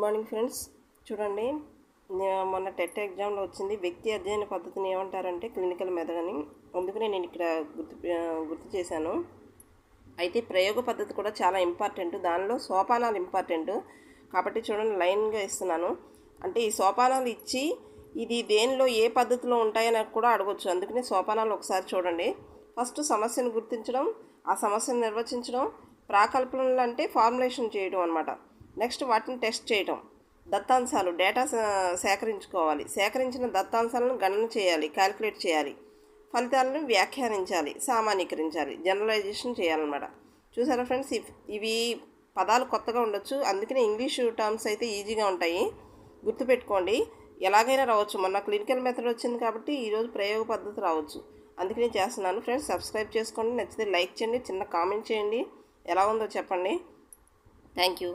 Good morning friends చూడండి. మొన్న TET ఎగ్జామ్లో వచ్చింది. వ్యక్తి అధ్యయన పద్ధతిని ఏమంటారంటే క్లినికల్ మెథడ్ అని. అందుకనే నేను ఇక్కడ గుర్తు గుర్తు చేశాను. అయితే ప్రయోగ పద్ధతి కూడా చాలా ఇంపార్టెంట్. దానిలో సోపానాలు ఇంపార్టెంట్. కాబట్టి చూడండి లైన్గా ఇస్తున్నాను. అంటే ఈ సోపానాలు ఇచ్చి ఇది దేనిలో ఏ పద్ధతిలో ఉంటాయని కూడా అడగొచ్చు. అందుకనే సోపానాలు ఒకసారి చూడండి. ఫస్ట్ సమస్యను గుర్తించడం ఆ సమస్యను నిర్వచించడం ప్రాకల్పనలు అంటే ఫార్ములేషన్ చేయడం అనమాట నెక్స్ట్ వాటిని టెస్ట్ చేయటం. దత్తాంశాలు డేటా సేకరించుకోవాలి. సేకరించిన దత్తాంశాలను గణన చేయాలి క్యాలిక్యులేట్ చేయాలి. ఫలితాలను వ్యాఖ్యానించాలి సామాన్యీకరించాలి జనరలైజేషన్ చేయాలన్నమాట. చూసారా ఫ్రెండ్స్? ఇవి పదాలు కొత్తగా ఉండొచ్చు. అందుకనే ఇంగ్లీష్ టర్మ్స్ అయితే ఈజీగా ఉంటాయి. గుర్తుపెట్టుకోండి. ఎలాగైనా రావచ్చు. మొన్న క్లినికల్ మెథడ్ వచ్చింది కాబట్టి ఈరోజు ప్రయోగ పద్ధతి రావచ్చు. అందుకనే చేస్తున్నాను ఫ్రెండ్స్. సబ్స్క్రైబ్ చేసుకోండి. నచ్చితే లైక్ చేయండి. చిన్న కామెంట్ చేయండి. ఎలా ఉందో చెప్పండి. Thank you.